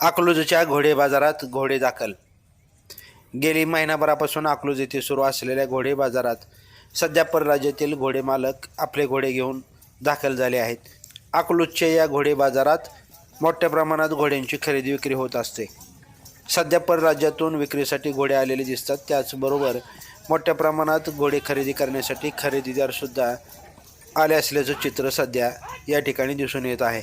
अकलूजच्या घोडे बाजारात घोडे दाखल. गेली महिनाभरापासून अकलूज येथे सुरू असलेल्या घोडे बाजारात सध्या परराज्यातील घोडे मालक आपले घोडे घेऊन दाखल झाले आहेत. अकलूजच्या या घोडे बाजारात मोठ्या प्रमाणात घोड्यांची खरेदी विक्री होत असते. सध्या परराज्यातून विक्रीसाठी घोडे आलेले दिसतात. त्याचबरोबर मोठ्या प्रमाणात घोडे खरेदी करण्यासाठी खरेदीदारसुद्धा आले असल्याचं चित्र सध्या या ठिकाणी दिसून येत आहे.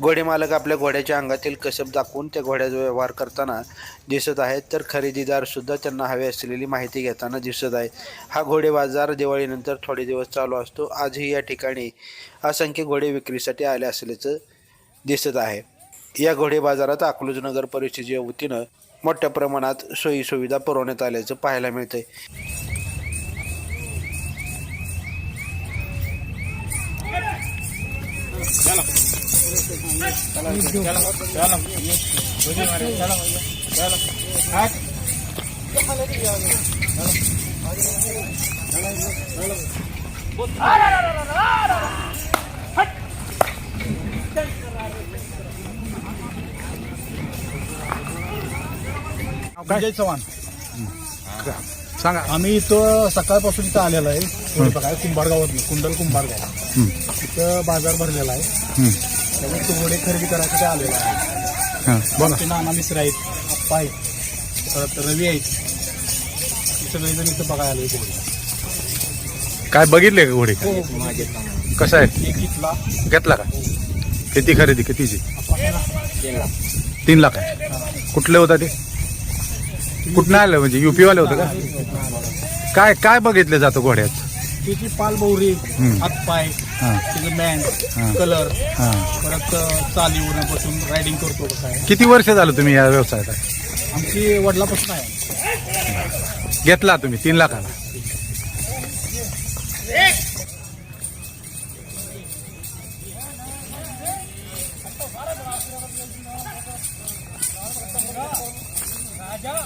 घोडेमालक आपल्या घोड्याच्या अंगातील कसब दाखवून त्या घोड्याचा व्यवहार करताना दिसत आहेत. तर खरेदीदारसुद्धा त्यांना हवी असलेली माहिती घेताना दिसत आहे हा घोडे बाजार दिवाळीनंतर थोडे दिवस चालू असतो. आजही या ठिकाणी असंख्य घोडे विक्रीसाठी आले असल्याचं दिसत आहे. या घोडे बाजारात अकलूज नगर परिषदेच्या वतीनं मोठ्या प्रमाणात सोयीसुविधा पुरवण्यात आल्याचं पाहायला मिळतंय. विजय चव्हाण. सांगा. आम्ही इथं सकाळपासून इथं आलेलो आहे. बघा कुंभारगावात कुंडल कुंभारगाव. इथं बाजार भरलेला आहे. त्यामुळे तो घोडे खरेदी करायसाठी आलेला आहे. हां बोला. नाना मिश्र आहेत आप्पा आहेत परत रवी आहेत. हे सगळेजण इथं बघायला आले घोडे काय बघितले का घोडे? हो कसं आहे? एक इथला. घेतला का? किती खरेदी कितीची? तीन लाख. आहे. कुठले होता ते? कुठनं आलं? म्हणजे युपी वाले होतं का? काय काय बघितलं जातं घोड्यात? त्याची पालबोहरी हातपाय त्याचं बँड कलर परत चाली उन्हापासून रायडिंग करतो कसं किती वर्ष झालं तुम्ही या व्यवसायात आमची वडिलापासून आहे. घेतला तुम्ही तीन लाखाला. राजा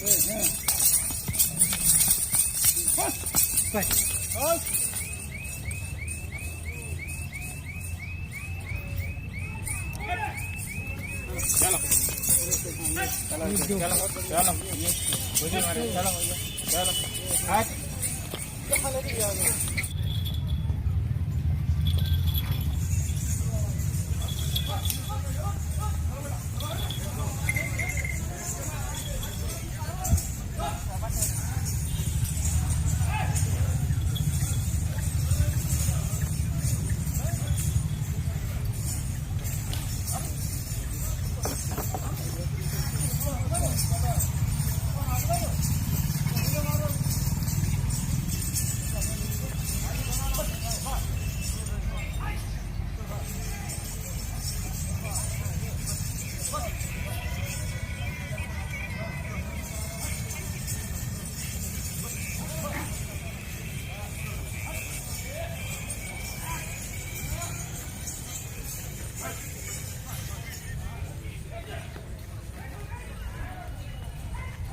Quay. Thôi. चलो चलो चलो चलो चलो चलो Bye.